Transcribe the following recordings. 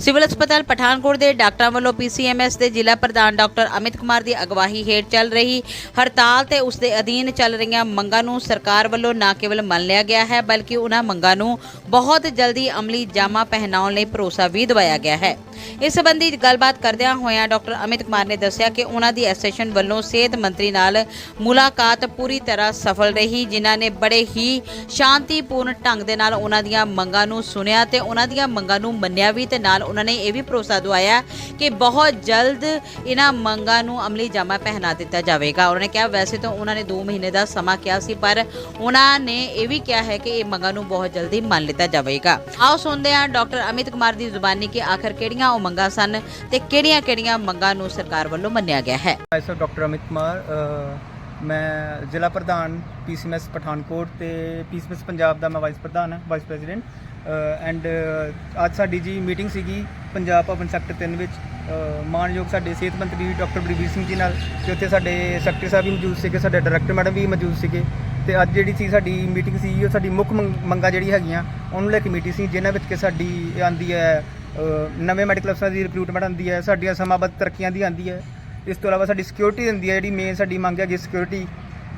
Civil ਹਸਪਤਾਲ ਪਠਾਨਕੋਟ ਦੇ ਡਾਕਟਰਾਂ ਵੱਲੋਂ ਪੀਸੀਐਮਐਸ ਦੇ ਜ਼ਿਲ੍ਹਾ ਪ੍ਰਧਾਨ ਡਾਕਟਰ ਅਮਿਤ ਕੁਮਾਰ ਦੀ ਅਗਵਾਈ ਹੇਠ ਚੱਲ ਰਹੀ ਹੜਤਾਲ ਤੇ ਉਸ ਦੇ ਅਧੀਨ ਚੱਲ ਰਹੀਆਂ ਮੰਗਾਂ ਨੂੰ ਸਰਕਾਰ ਵੱਲੋਂ ਨਾ ਕੇਵਲ ਮੰਨ ਲਿਆ ਗਿਆ ਹੈ, ਬਲਕਿ ਉਹਨਾਂ ਮੰਗਾਂ ਨੂੰ ਬਹੁਤ ਜਲਦੀ ਅਮਲੀ ਜਾਮਾ ਪਹਿਨਾਉਣ ਲਈ ਭਰੋਸਾ ਵੀ ਦਿਵਾਇਆ ਗਿਆ ਹੈ। ਇਸ ਸੰਬੰਧੀ ਗੱਲਬਾਤ ਕਰਦਿਆਂ ਹੋਇਆਂ ਡਾਕਟਰ ਅਮਿਤ ਕੁਮਾਰ ਨੇ ਦੱਸਿਆ ਕਿ ਉਹਨਾਂ ਦੀ ਐਸੋਸੀਏਸ਼ਨ ਵੱਲੋਂ ਸਿਹਤ ਮੰਤਰੀ ਨਾਲ ਮੁਲਾਕਾਤ ਪੂਰੀ ਤਰ੍ਹਾਂ ਸਫਲ ਰਹੀ, ਜਿਨ੍ਹਾਂ ਨੇ ਬੜੇ ਹੀ ਸ਼ਾਂਤੀਪੂਰਨ ਢੰਗ ਦੇ ਨਾਲ ਉਹਨਾਂ ਦੀਆਂ ਮੰਗਾਂ ਨੂੰ ਸੁਣਿਆ ਤੇ ਉਹਨਾਂ ਦੀਆਂ ਮੰਗਾਂ ਨੂੰ ਮੰਨਿਆ ਵੀ ਤੇ ਨਾਲ ਉਹਨਾਂ ਨੇ ਇਹ ਵੀ ਭਰੋਸਾ ਦਵਾਇਆ ਕਿ ਬਹੁਤ ਜਲਦ ਇਹਨਾਂ ਮੰਗਾਂ ਨੂੰ ਅਮਲੀ ਜਾਮਾ ਪਹਿਨਾ ਦਿੱਤਾ ਜਾਵੇਗਾ। ਉਹਨਾਂ ਨੇ ਕਿਹਾ, ਵੈਸੇ ਤਾਂ ਉਹਨਾਂ ਨੇ 2 ਮਹੀਨੇ ਦਾ ਸਮਾਂ ਕਿਹਾ ਸੀ, ਪਰ ਉਹਨਾਂ ਨੇ ਇਹ ਵੀ ਕਿਹਾ ਹੈ ਕਿ ਇਹ ਮੰਗਾਂ ਨੂੰ ਬਹੁਤ ਜਲਦੀ ਮੰਨ ਲਿੱਤਾ ਜਾਵੇਗਾ। ਆਓ ਸੁਣਦੇ ਹਾਂ ਡਾਕਟਰ ਅਮਿਤ ਕੁਮਾਰ ਦੀ ਜ਼ੁਬਾਨੀ ਕਿ ਆਖਰ ਕਿਹੜੀਆਂ ਉਹ ਮੰਗਾਂ ਸਨ ਤੇ ਕਿਹੜੀਆਂ-ਕਿਹੜੀਆਂ ਮੰਗਾਂ ਨੂੰ ਸਰਕਾਰ ਵੱਲੋਂ ਮੰਨਿਆ ਗਿਆ ਹੈ। ਸਰ ਡਾਕਟਰ ਅਮਿਤ ਕੁਮਾਰ ਮੈਂ ਜ਼ਿਲ੍ਹਾ ਪ੍ਰਧਾਨ ਪੀਸੀਐਮਐਸ ਪਠਾਨਕੋਟ ਤੇ ਪੀਸੀਐਮਐਸ ਪੰਜਾਬ ਦਾ ਮੈਂ ਵਾਈਸ ਪ੍ਰਧਾਨ ਹਾਂ, ਵਾਈਸ ਪ੍ਰੈਜ਼ੀਡੈਂਟ। ਐਂਡ ਅੱਜ ਸਾਡੀ ਜੀ ਮੀਟਿੰਗ ਸੀਗੀ ਪੰਜਾਬ ਭਵਨ ਸੈਕਟਰ 3 ਵਿੱਚ। ਅ, ਮਾਨਯੋਗ ਸਾਡੇ ਸਿਹਤ ਮੰਤਰੀ ਡਾਕਟਰ ਬਲਬੀਰ ਸਿੰਘ ਜੀ ਨਾਲ ਤੇ ਉੱਥੇ ਸਾਡੇ ਸੈਕਟਰੀ ਸਾਹਿਬ ਵੀ ਮੌਜੂਦ ਸੀਗੇ ਸਾਡੇ ਡਾਇਰੈਕਟਰ ਮੈਡਮ ਵੀ ਮੌਜੂਦ ਸੀਗੇ। ਤੇ ਅੱਜ ਜਿਹੜੀ ਸੀ ਸਾਡੀ ਮੀਟਿੰਗ ਸੀ ਉਹ ਸਾਡੀ ਮੁੱਖ ਮੰਗ- ਮੰਗਾਂ ਜਿਹੜੀ ਹੈਗੀਆਂ ਉਹਨੂੰ ਲੈ ਕੇ ਮੀਟਿੰਗ ਸੀ ਜਿਨ੍ਹਾਂ ਵਿੱਚ ਕਿ ਸਾਡੀ ਇਹ ਆਂਦੀ ਹੈ ਨਵੇਂ ਮੈਡੀਕਲ ਅਫਸਰਾਂ ਦੀ ਰਿਕਰੂਟਮੈਂਟ ਆਂਦੀ ਹੈ ਸਾਡੀਆਂ ਸਮਾਬੱਧ ਤਰੱਕੀਆਂ ਦੀ ਆਂਦੀ ਹੈ। ਇਸ ਤੋਂ ਇਲਾਵਾ ਸਾਡੀ ਸਿਕਿਉਰਿਟੀ ਦਿੰਦੀ ਹੈ ਜਿਹੜੀ ਮੇਨ ਸਾਡੀ ਮੰਗ ਹੈਗੀ ਸਿਕਿਉਰਿਟੀ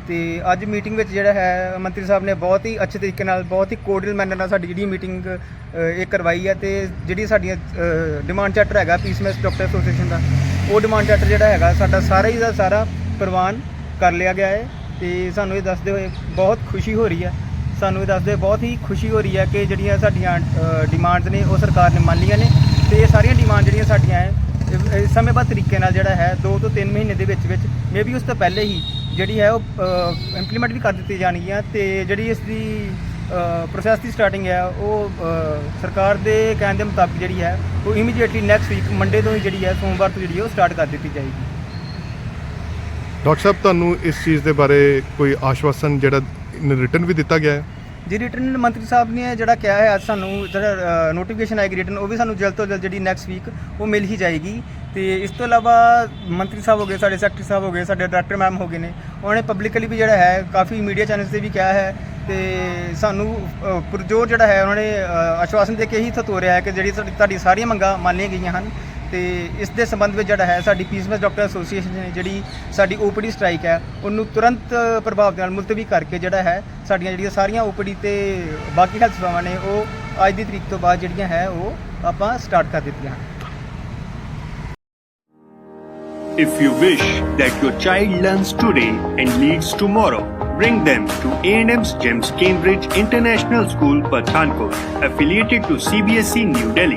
ਤੇ ਅੱਜ ਮੀਟਿੰਗ ਵਿੱਚ ਜਿਹੜਾ ਹੈ, ਮੰਤਰੀ ਸਾਹਿਬ ਨੇ ਬਹੁਤ ਹੀ ਅੱਛੇ ਤਰੀਕੇ ਨਾਲ, ਬਹੁਤ ਹੀ ਕੋਰਡੀਅਲ ਮੈਨਰ ਨਾਲ ਸਾਡੀ ਜਿਹੜੀ ਮੀਟਿੰਗ ਇਹ ਕਰਵਾਈ ਹੈ ਤੇ ਜਿਹੜੀ ਸਾਡੀਆਂ ਡਿਮਾਂਡ ਚਾਰਟਰ ਹੈਗਾ ਪੀਸਮੈਸ ਡਾਕਟਰ ਐਸੋਸੀਏਸ਼ਨ ਦਾ, ਉਹ ਡਿਮਾਂਡ ਚਾਰਟਰ ਜਿਹੜਾ ਹੈਗਾ, ਸਾਡਾ ਸਾਰਾ ਹੀ ਦਾ ਸਾਰਾ ਪ੍ਰਵਾਨ ਕਰ ਲਿਆ ਗਿਆ ਹੈ ਤੇ ਸਾਨੂੰ ਇਹ ਦੱਸਦੇ ਹੋਏ ਬਹੁਤ ਖੁਸ਼ੀ ਹੋ ਰਹੀ ਹੈ। ਸਾਨੂੰ ਇਹ ਦੱਸਦੇ ਬਹੁਤ ਹੀ ਖੁਸ਼ੀ ਹੋ ਰਹੀ ਹੈ ਕਿ ਜਿਹੜੀਆਂ ਸਾਡੀਆਂ ਡਿਮਾਂਡਸ ਨੇ, ਉਹ ਸਰਕਾਰ ਨੇ ਮੰਨ ਲਈਆਂ ਨੇ ਤੇ ਇਹ ਸਾਰੀਆਂ ਡਿਮਾਂਡ ਜਿਹੜੀਆਂ ਸਾਡੀਆਂ ਹੈ ਸਮੇਂਬੱਧ ਤਰੀਕੇ ਨਾਲ ਜਿਹੜਾ ਹੈ 2 ਤੋਂ 3 ਮਹੀਨੇ ਦੇ ਵਿੱਚ ਵਿੱਚ ਮੇਬੀ ਉਸ ਤੋਂ ਪਹਿਲੇ ਹੀ ਜਿਹੜੀ ਹੈ ਉਹ ਇੰਪਲੀਮੈਂਟ ਵੀ ਕਰ ਦਿੱਤੀ ਜਾਣਗੀਆਂ ਤੇ ਜਿਹੜੀ ਇਸ ਦੀ ਪ੍ਰੋਸੈਸ ਦੀ ਸਟਾਰਟਿੰਗ ਹੈ, ਉਹ ਸਰਕਾਰ ਦੇ ਕਹਿਣ ਦੇ ਮੁਤਾਬਿਕ ਜਿਹੜੀ ਹੈ, ਉਹ ਇਮੀਡੀਏਟਲੀ ਨੈਕਸਟ ਵੀਕ ਮੰਡੇ ਤੋਂ ਹੀ ਜਿਹੜੀ ਹੈ, ਸੋਮਵਾਰ ਤੋਂ ਜਿਹੜੀ ਹੈ, ਉਹ ਸਟਾਰਟ ਕਰ ਦਿੱਤੀ ਜਾਏਗੀ। ਡਾਕਟਰ ਸਾਹਿਬ, ਤੁਹਾਨੂੰ ਇਸ ਚੀਜ਼ ਦੇ ਬਾਰੇ ਕੋਈ ਆਸ਼ਵਾਸਨ ਜਿਹੜਾ ਰਿਟਰਨ ਵੀ ਦਿੱਤਾ ਗਿਆ ਹੈ? ਜੀ ਰਿਟਰਨ ਮੰਤਰੀ ਸਾਹਿਬ ਨੇ ਜਿਹੜਾ ਕਿਹਾ ਹੈ ਅੱਜ ਸਾਨੂੰ ਜਿਹੜਾ ਨੋਟੀਫਿਕੇਸ਼ਨ ਆਏਗੀ ਰਿਟਰਨ ਉਹ ਵੀ ਸਾਨੂੰ ਜਲਦ ਤੋਂ ਜਲਦ ਜਿਹੜੀ ਨੈਕਸਟ ਵੀਕ ਉਹ ਮਿਲ ਹੀ ਜਾਏਗੀ। ਤੇ ਇਸ ਤੋਂ ਇਲਾਵਾ ਮੰਤਰੀ ਸਾਹਿਬ ਹੋ ਗਏ ਸਾਡੇ ਸੈਕਟਰੀ ਸਾਹਿਬ ਹੋ ਗਏ ਸਾਡੇ ਡਾਇਰੈਕਟਰ ਮੈਮ ਹੋ ਗਏ ਨੇ ਉਹਨਾਂ ਨੇ ਪਬਲਿਕਲੀ ਵੀ ਜਿਹੜਾ ਹੈ ਕਾਫੀ ਮੀਡੀਆ ਚੈਨਲਸ ਤੇ ਵੀ ਕਿਹਾ ਹੈ ਤੇ ਸਾਨੂੰ ਅ, ਪੁਰਜੋਰ ਜਿਹੜਾ ਹੈ ਉਹਨਾਂ ਨੇ ਆਸ਼ਵਾਸਨ ਦੇ ਕੇ ਹੀ ਤੋਰਿਆ ਹੈ ਕਿ ਜਿਹੜੀ ਤੁਹਾਡੀ ਸਾਰੀਆਂ ਮੰਗਾਂ ਮੰਨੀਆਂ ਗਈਆਂ ਹਨ। ਤੇ ਇਸ ਦੇ ਸੰਬੰਧ ਵਿੱਚ ਜਿਹੜਾ ਹੈ ਸਾਡੀ ਪੀਸਮੈਸ ਡਾਕਟਰ ਐਸੋਸੀਏਸ਼ਨ ਨੇ ਜਿਹੜੀ ਸਾਡੀ ਓਪੀਡੀ ਸਟ੍ਰਾਈਕ ਹੈ ਉਹਨੂੰ ਤੁਰੰਤ ਪ੍ਰਭਾਵ ਦੇ ਨਾਲ ਮੁਲਤਵੀ ਕਰਕੇ ਜਿਹੜਾ ਹੈ ਸਾਡੀਆਂ ਜਿਹੜੀਆਂ ਸਾਰੀਆਂ ਓਪੀਡੀ ਤੇ ਬਾਕੀ ਹੈਲਥ ਸੇਵਾਵਾਂ ਨੇ ਉਹ ਅੱਜ ਦੀ ਤਰੀਕ ਤੋਂ ਬਾਅਦ ਜਿਹੜੀਆਂ ਹੈ ਉਹ ਆਪਾਂ ਸਟਾਰਟ ਕਰ ਦਿੱਤੀਆਂ ਹਨ If you wish that your child learns today and leads tomorrow, bring them to A&M's GEMS Cambridge International School, Pathankot, affiliated to CBSE New Delhi.